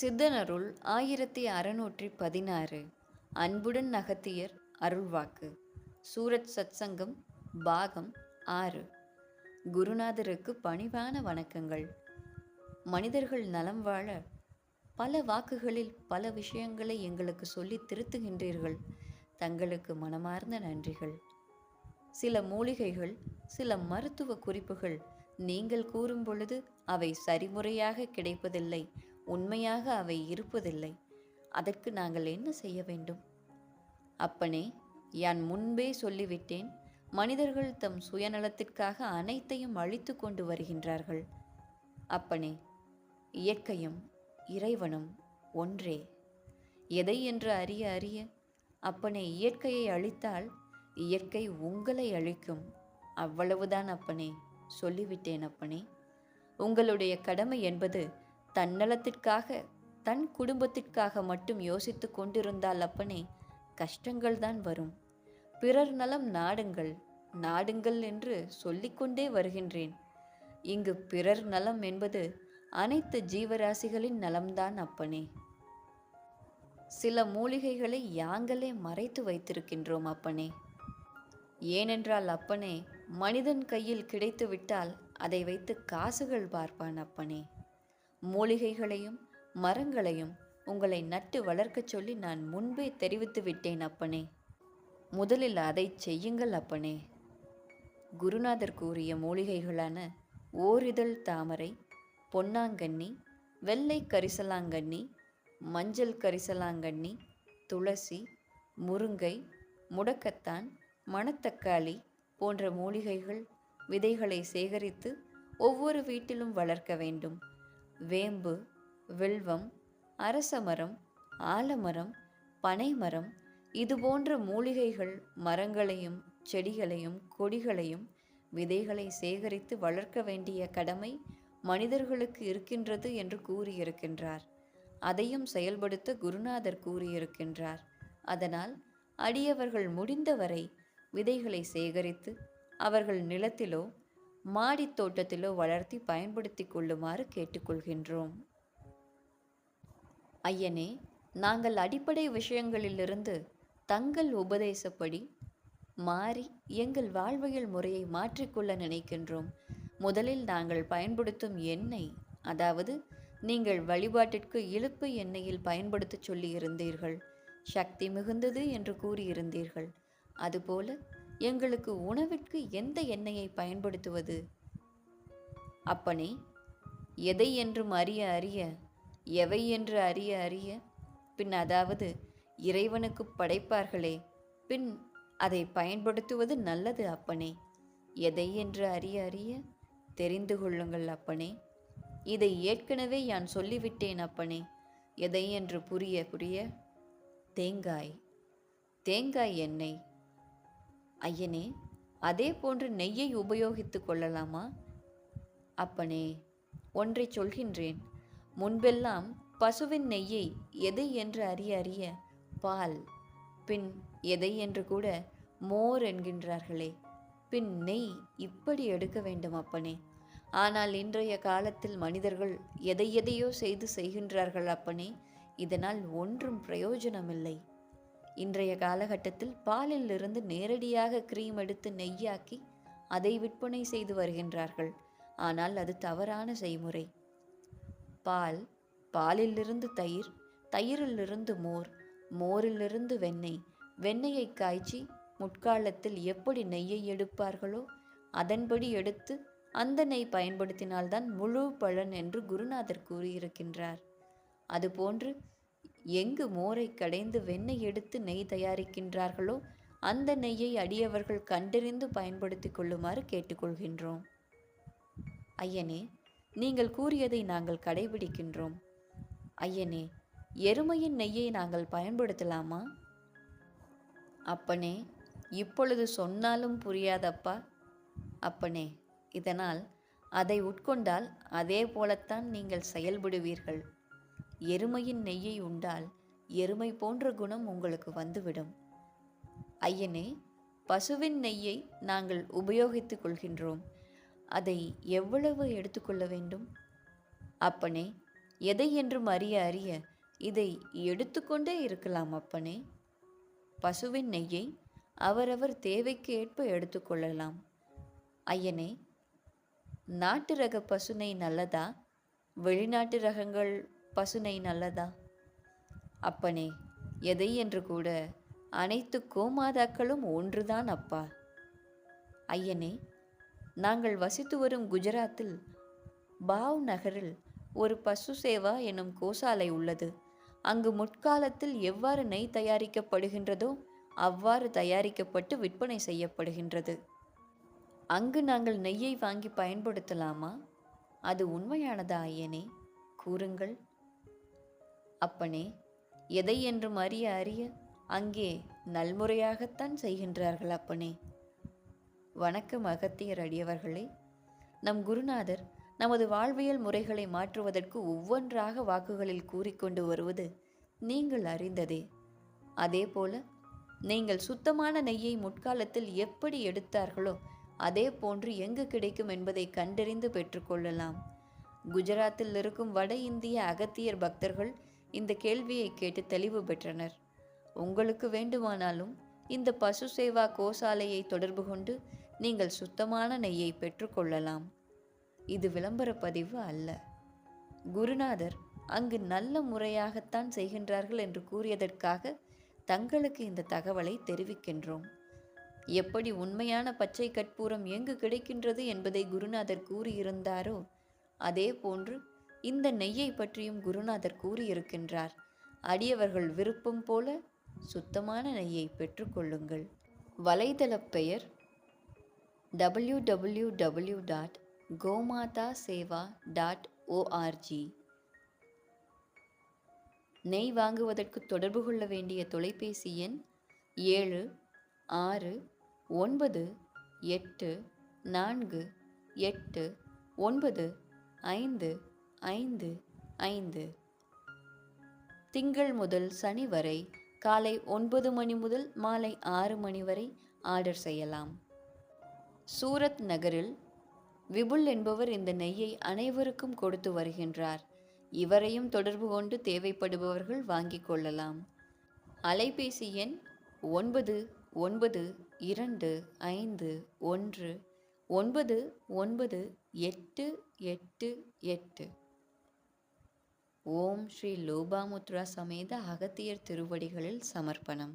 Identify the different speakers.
Speaker 1: சித்தனருள் ஆயிரத்தி அறநூற்றி பதினாறு. அன்புடன் நகத்தியர் அருள்வாக்கு. சூரத் சத்சங்கம் பாகம் ஆறு. குருநாதருக்கு பணிவான வணக்கங்கள். மனிதர்கள் நலம் வாழ பல வாக்குகளில் பல விஷயங்களை எங்களுக்கு சொல்லி திருத்துகின்றீர்கள். தங்களுக்கு மனமார்ந்த நன்றிகள். சில மூலிகைகள் சில மருத்துவ குறிப்புகள் நீங்கள் கூறும் பொழுது அவை சரிமுறையாக கிடைப்பதில்லை. உண்மையாக அவை இருப்பதில்லை. அதற்கு நாங்கள் என்ன செய்ய வேண்டும்? அப்பனே யான் முன்பே சொல்லிவிட்டேன் மனிதர்கள் தம் சுயநலத்திற்காக அனைத்தையும் அழித்து கொண்டு வருகின்றார்கள். அப்பனே இயற்கையும் இறைவனும் ஒன்றே. எதை என்று அறிய அறிய அப்பனே இயற்கையை அழித்தால் இயற்கை உங்களை அழிக்கும். அவ்வளவுதான் அப்பனே சொல்லிவிட்டேன் அப்பனே. உங்களுடைய கடமை என்பது தன்னலத்திற்காக தன் குடும்பத்திற்காக மட்டும் யோசித்து கொண்டிருந்தால் அப்பனே கஷ்டங்கள் தான் வரும். பிறர் நலம் நாடுங்கள் நாடுங்கள் என்று சொல்லிக்கொண்டே வருகின்றேன். இங்கு பிறர் நலம் என்பது அனைத்து ஜீவராசிகளின் நலம்தான் அப்பனே. சில மூலிகைகளை யாங்களே மறைத்து வைத்திருக்கின்றோம் அப்பனே. ஏனென்றால் அப்பனே மனிதன் கையில் கிடைத்துவிட்டால் அதை வைத்து காசுகள் பார்ப்பான் அப்பனே. மூலிகைகளையும் மரங்களையும் உங்களை நட்டு வளர்க்கச் சொல்லி நான் முன்பே தெரிவித்து விட்டேன் அப்பனே. முதலில் அதை செய்யுங்கள் அப்பனே. குருநாதர் கூறிய மூலிகைகளான ஓரிதழ் தாமரை பொன்னாங்கண்ணி வெள்ளை கரிசலாங்கண்ணி மஞ்சள் கரிசலாங்கண்ணி துளசி முருங்கை முடக்கத்தான் மணத்தக்காளி போன்ற மூலிகைகள் விதைகளை சேகரித்து ஒவ்வொரு வீட்டிலும் வளர்க்க வேண்டும். வேம்பு வில்வம் அரசமரம் ஆலமரம் பனைமரம் இதுபோன்ற மூலிகைகள் மரங்களையும் செடிகளையும் கொடிகளையும் விதைகளை சேகரித்து வளர்க்க வேண்டிய கடமை மனிதர்களுக்கு இருக்கின்றது என்று கூறியிருக்கின்றார். அதையும் செயல்படுத்த குருநாதர் கூறியிருக்கின்றார். அதனால் அடியவர்கள் முடிந்தவரை விதைகளை சேகரித்து அவர்கள் நிலத்திலோ மாடித் தோட்டத்திலோ வளர்த்தி பயன்படுத்தி கொள்ளுமாறு கேட்டுக்கொள்கின்றோம். ஐயனே நாங்கள் அடிப்படை விஷயங்களிலிருந்து தங்கள் உபதேசப்படி மாறி எங்கள் வாழ்வியல் முறையை மாற்றிக்கொள்ள நினைக்கின்றோம். முதலில் நாங்கள் பயன்படுத்தும் எண்ணெய் அதாவது நீங்கள் வழிபாட்டிற்கு இழுப்பு எண்ணெயில் பயன்படுத்த சொல்லி இருந்தீர்கள் சக்தி மிகுந்தது என்று கூறியிருந்தீர்கள். அதுபோல எங்களுக்கு உணவிற்கு எந்த எண்ணெயை பயன்படுத்துவது? அப்பனே எதை என்றும் அறிய அறிய எவை என்று அறிய அறிய பின் அதாவது இறைவனுக்கு படைப்பார்களே பின் அதை பயன்படுத்துவது நல்லது அப்பனே. எதை என்று அறிய அறிய தெரிந்து கொள்ளுங்கள் அப்பனே. இதை ஏற்கனவே யான் சொல்லிவிட்டேன் அப்பனே. எதை என்று புரிய புரிய தேங்காய் தேங்காய் எண்ணெய் ஐயனே அதே போன்று நெய்யை உபயோகித்து கொள்ளலாமா? அப்பனே ஒன்றை சொல்கின்றேன். முன்பெல்லாம் பசுவின் நெய்யை எது என்று அறிய அறிய பால் பின் எதை என்று கூட மோர் என்கின்றார்களே. பின் நெய் இப்படி எடுக்க வேண்டும் அப்பனே. ஆனால் இன்றைய காலத்தில் மனிதர்கள் எதை எதையோ செய்து செய்கின்றார்கள் அப்பனே. இதனால் ஒன்றும் பிரயோஜனமில்லை. இன்றைய காலகட்டத்தில் பாலிலிருந்து நேரடியாக கிரீம் எடுத்து நெய்யாக்கி அதை விற்பனை செய்து வருகின்றார்கள். ஆனால் அது தவறான செய்முறை. பால் பாலிலிருந்து தயிர் தயிரிலிருந்து மோர் மோரிலிருந்து வெண்ணெய் வெண்ணெயை காய்ச்சி முற்காலத்தில் எப்படி நெய்யை எடுப்பார்களோ அதன்படி எடுத்து அந்த நெய் பயன்படுத்தினால்தான் முழு பலன் என்று குருநாதர் கூறியிருக்கின்றார். அதுபோன்று எங்கு மோரை கடைந்து வெண்ணெய் எடுத்து நெய் தயாரிக்கின்றார்களோ அந்த நெய்யை அடியவர்கள் கண்டறிந்து பயன்படுத்தி கொள்ளுமாறு கேட்டுக்கொள்கின்றோம். ஐயனே நீங்கள் கூறியதை நாங்கள் கடைபிடிக்கின்றோம். ஐயனே எருமையின் நெய்யை நாங்கள் பயன்படுத்தலாமா? அப்பனே இப்பொழுது சொன்னாலும் புரியாதப்பா. அப்பனே இதனால் அதை உட்கொண்டால் அதே போலத்தான் நீங்கள் செயல்படுவீர்கள். எருமையின் நெய்யை உண்டால் எருமை போன்ற குணம் உங்களுக்கு வந்துவிடும். ஐயனே பசுவின் நெய்யை நாங்கள் உபயோகித்துக் கொள்கின்றோம். அதை எவ்வளவு எடுத்துக்கொள்ள வேண்டும்? அப்பனே எதை என்றும் அறிய அறிய இதை எடுத்துக்கொண்டே இருக்கலாம் அப்பனே. பசுவின் நெய்யை அவரவர் தேவைக்கு ஏற்ப எடுத்துக்கொள்ளலாம் ஐயனே நாட்டு ரக பசுனை நல்லதா? வெளிநாட்டு ரகங்கள் பசுனை நல்லதா? அப்பனே எதை என்று கூட அனைத்து கோமாதாக்களும் ஒன்றுதான் அப்பா. ஐயனே நாங்கள் வசித்து வரும் குஜராத்தில் பாவ் நகரில் ஒரு பசு சேவா எனும் கோசாலை உள்ளது. அங்கு முற்காலத்தில் எவ்வாறு நெய் தயாரிக்கப்படுகின்றதோ அவ்வாறு தயாரிக்கப்பட்டு விற்பனை செய்யப்படுகின்றது. அங்கு நாங்கள் நெய்யை வாங்கி பயன்படுத்தலாமா? அது உண்மையானதா ஐயனே? கூறுங்கள். அப்பனே எதை என்றும் அறிய அறிய அங்கே நல்முறையாகத்தான் செய்கின்றார்கள் அப்பனே. வணக்கம் அகத்தியர் அடியவர்களே. நம் குருநாதர் நமது வாழ்வியல் முறைகளை மாற்றுவதற்கு ஒவ்வொன்றாக வாக்குகளில் கூறிக்கொண்டு வருவது நீங்கள் அறிந்ததே. அதேபோல நீங்கள் சுத்தமான நெய்யை முற்காலத்தில் எப்படி எடுத்தார்களோ அதே போன்று எங்கு கிடைக்கும் என்பதை கண்டறிந்து பெற்றுக்கொள்ளலாம் குஜராத்தில் இருக்கும் வட இந்திய அகத்தியர் பக்தர்கள் இந்த கேள்வியை கேட்டு தெளிவு பெற்றனர். உங்களுக்கு வேண்டுமானாலும் இந்த பசு சேவா கோசாலையை தொடர்பு கொண்டு நீங்கள் சுத்தமான நெய்யை பெற்றுக்கொள்ளலாம் இது விளம்பர பதிவு அல்ல. குருநாதர் அங்கு நல்ல முறையாகத்தான் செய்கின்றார்கள் என்று கூறியதற்காக தங்களுக்கு இந்த தகவலை தெரிவிக்கின்றோம். எப்படி உண்மையான பச்சை கற்பூரம் எங்கு கிடைக்கின்றது என்பதை குருநாதர் கூறியிருந்தாரோ அதே போன்று இந்த நெய்யை பற்றியும் குருநாதர் கூறியிருக்கின்றார். அடியவர்கள் விருப்பம் போல சுத்தமான நெய்யை பெற்றுக்கொள்ளுங்கள். வலைதள பெயர் W W W dot Gomatha Seva dot ORG நெய் வாங்குவதற்கு தொடர்பு கொள்ள வேண்டிய தொலைபேசி எண் ஏழு ஆறு ஒன்பது எட்டு நான்கு எட்டு ஒன்பது ஐந்து ஐந்து ஐந்து. திங்கள் முதல் சனி வரை காலை ஒன்பது மணி முதல் மாலை ஆறு மணி வரை ஆர்டர் செய்யலாம். சூரத் நகரில் விபுல் என்பவர் இந்த நெய்யை அனைவருக்கும் கொடுத்து வருகின்றார். இவரையும் தொடர்பு கொண்டு தேவைப்படுபவர்கள் வாங்கிக் கொள்ளலாம். அலைபேசி எண் ஒன்பது ஒன்பது இரண்டு ஐந்து ஒன்று ஒன்பது ஒன்பது எட்டு எட்டு எட்டு. ஓம் ஸ்ரீ லோபாமுத்ரா சமேத அகத்தியர் திருவடிகளில் சமர்ப்பணம்.